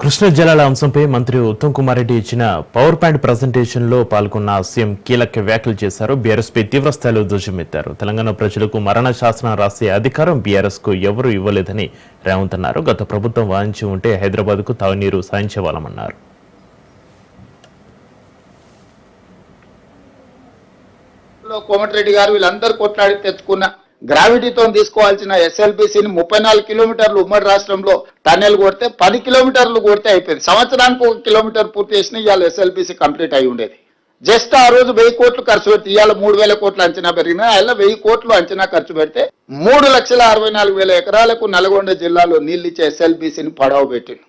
కృష్ణ జలాల అంశంపై మంత్రి ఉత్తమ్ కుమార్ రెడ్డి ఇచ్చిన పవర్ పాయింట్ ప్రజెంటేషన్లో పాల్గొన్న సీఎం కీలక వ్యాఖ్యలు చేశారు. బీఆర్ఎస్ పై తీవ్రస్థాయిలో ధ్వజమెత్తారు. తెలంగాణ ప్రజలకు మరణ శాసనం రాసే అధికారం బీఆర్ఎస్కు ఎవరూ ఇవ్వలేదని రేవంత్ అన్నారు గత ప్రభుత్వం వాయించి ఉంటే హైదరాబాద్కు తాగునీరు సాధించేవాళ్ళమన్నారు కోమటిరెడ్డి గారు వీళ్ళందరూ కొట్లాడి తెచ్చుకున్న గ్రావిటీతో తీసుకోవాల్సిన ఎస్ఎల్బిసిని ముప్పై నాలుగు కిలోమీటర్లు ఉమ్మడి రాష్ట్రంలో టన్నెల్ కొడితే పది కిలోమీటర్లు కొడితే అయిపోయింది. సంవత్సరానికి ఒక కిలోమీటర్ పూర్తి చేసిన ఇవాళ ఎస్ఎల్బిసి కంప్లీట్ అయి ఉండేది. జస్ట్ ఆ రోజు వెయ్యి కోట్లు ఖర్చు పెడితే ఇవాళ మూడు వేల కోట్లు అంచనా పెరిగినా అలా వెయ్యి కోట్లు అంచనా ఖర్చు పెడితే మూడు లక్షల అరవై నాలుగు వేల ఎకరాలకు నల్గొండ జిల్లాలో నీళ్ళిచ్చే ఎస్ఎల్బిసిని పడవ పెట్టింది.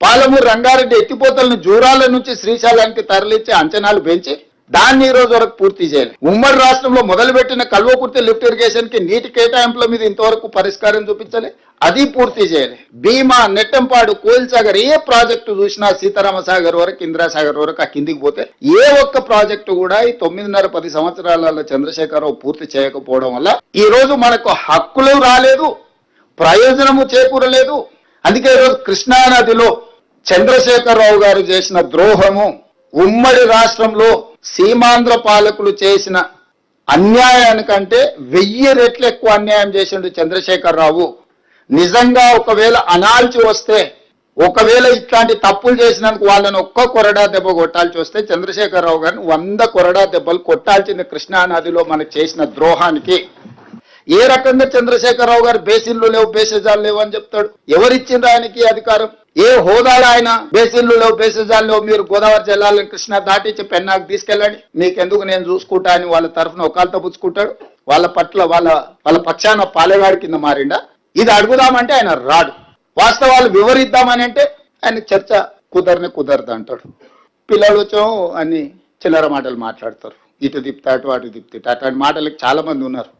పాలమూరు రంగారెడ్డి ఎత్తిపోతలను జూరాల నుంచి శ్రీశైలానికి తరలిచ్చే అంచనాలు పెంచి దాన్ని ఈ రోజు వరకు పూర్తి చేయాలి ఉమ్మడి రాష్ట్రంలో మొదలుపెట్టిన కల్వకుర్తి లిఫ్ట్ ఇరిగేషన్కి నీటి కేటాయింపుల మీద ఇంతవరకు పరిష్కారం చూపించాలి. అది పూర్తి చేయాలి. భీమా నెట్టంపాడు కోయిల్సాగర్ ఏ ప్రాజెక్టు చూసినా సీతారామ సాగర్ వరకు ఇందిరాసాగర్ వరకు ఆ కిందికి పోతే ఏ ఒక్క ప్రాజెక్టు కూడా ఈ తొమ్మిదిన్నర పది సంవత్సరాలలో చంద్రశేఖరరావు పూర్తి చేయకపోవడం వల్ల ఈ రోజు మనకు హక్కులు రాలేదు ప్రయోజనము చేకూరలేదు. అందుకే ఈరోజు కృష్ణా నదిలో చంద్రశేఖరరావు గారు చేసిన ద్రోహము ఉమ్మడి రాష్ట్రంలో సీమాంధ్ర పాలకులు చేసిన అన్యాయానికంటే వెయ్యి రెట్లు ఎక్కువ అన్యాయం చేసిండు చంద్రశేఖరరావు. నిజంగా ఒకవేళ అనాల్చి వస్తే ఒకవేళ ఇట్లాంటి తప్పులు చేసినందుకు వాళ్ళని ఒక్క కొరడా దెబ్బ కొట్టాల్సి వస్తే చంద్రశేఖరరావు గారిని వంద కొరడా దెబ్బలు కొట్టాల్సింది కృష్ణా నదిలో మనకు చేసిన ద్రోహానికి. ఏ రకంగా చంద్రశేఖరరావు గారు బేసిన్లు లేవు బేసిజాలు లేవు అని చెప్తాడు? ఎవరిచ్చిండ్రు ఆయనకి అధికారం? ఏ హోదాలో ఆయన బేసిన్లలో బేసిజాల్లో మీరు గోదావరి జిల్లాలో కృష్ణ దాటించి పెన్నాకు తీసుకెళ్ళండి. మీకెందుకు నేను చూసుకుంటా అని వాళ్ళ తరఫున ఒకళ్ళతో పుచ్చుకుంటాడు. వాళ్ళ పట్ల వాళ్ళ వాళ్ళ పక్షాన పాలేవాడి కింద మారిండా. ఇది అడుగుదామంటే ఆయన రాడు. వాస్తవాలు వివరిద్దామని అంటే ఆయన చర్చ కుదరని కుదరదు అంటాడు. పిల్లలు వచ్చాము అని చిల్లర మాటలు మాట్లాడతారు. ఇటు తిప్తా అటు అటు తిప్తే అట్లాంటి మాటలకు చాలా మంది ఉన్నారు.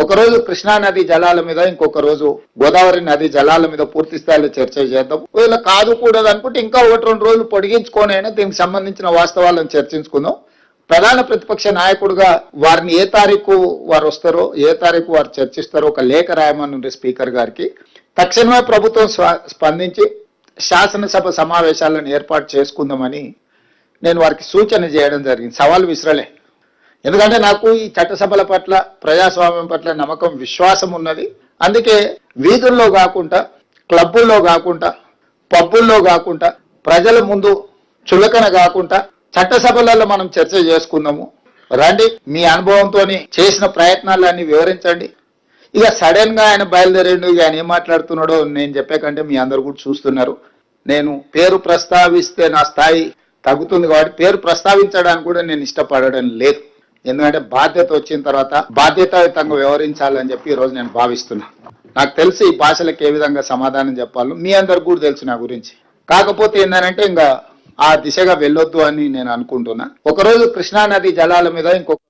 ఒకరోజు కృష్ణా నది జలాల మీద ఇంకొక రోజు గోదావరి నది జలాల మీద పూర్తి స్థాయిలో చర్చ చేద్దాం. ఒకవేళ కాదు కూడదు అనుకుంటే ఇంకా ఒకటి రెండు రోజులు పొడిగించుకొని అయినా దీనికి సంబంధించిన వాస్తవాలను చర్చించుకుందాం. ప్రధాన ప్రతిపక్ష నాయకుడుగా వారిని ఏ తారీఖు వారు వస్తారో ఏ తారీఖు వారు చర్చిస్తారో ఒక లేఖ రాయమని స్పీకర్ గారికి. తక్షణమే ప్రభుత్వం స్పందించి శాసనసభ సమావేశాలను ఏర్పాటు చేసుకుందామని నేను వారికి సూచన చేయడం జరిగింది. సవాల్ విసరలే. ఎందుకంటే నాకు ఈ చట్టసభల పట్ల ప్రజాస్వామ్యం పట్ల నమ్మకం విశ్వాసం ఉన్నది. అందుకే వీధుల్లో కాకుండా క్లబ్బుల్లో కాకుండా పబ్బుల్లో కాకుండా ప్రజల ముందు చులకన కాకుండా చట్టసభలలో మనం చర్చ చేసుకుందాము రండి మీ అనుభవంతో చేసిన ప్రయత్నాలన్నీ వివరించండి. ఇక సడన్గా ఆయన బయలుదేరిండు ఇక ఆయన ఏం మాట్లాడుతున్నాడో నేను చెప్పే కంటే మీ అందరు కూడా చూస్తున్నారు. నేను పేరు ప్రస్తావిస్తే నా స్థాయి తగ్గుతుంది కాబట్టి పేరు ప్రస్తావించడానికి కూడా నేను ఇష్టపడడం లేదు. ఎందుకంటే బాధ్యత వచ్చిన తర్వాత బాధ్యతాయుతంగా వ్యవహరించాలని చెప్పి ఈ రోజు నేను భావిస్తున్నా. నాకు తెలిసి ఈ భాషలకు ఏ విధంగా సమాధానం చెప్పాలో మీ అందరికి కూడా తెలుసు నా గురించి. కాకపోతే ఏంటంటే ఇంకా ఆ దిశగా వెళ్ళొద్దు అని నేను అనుకుంటున్నా. ఒకరోజు కృష్ణా నది జలాల మీద ఇంకొక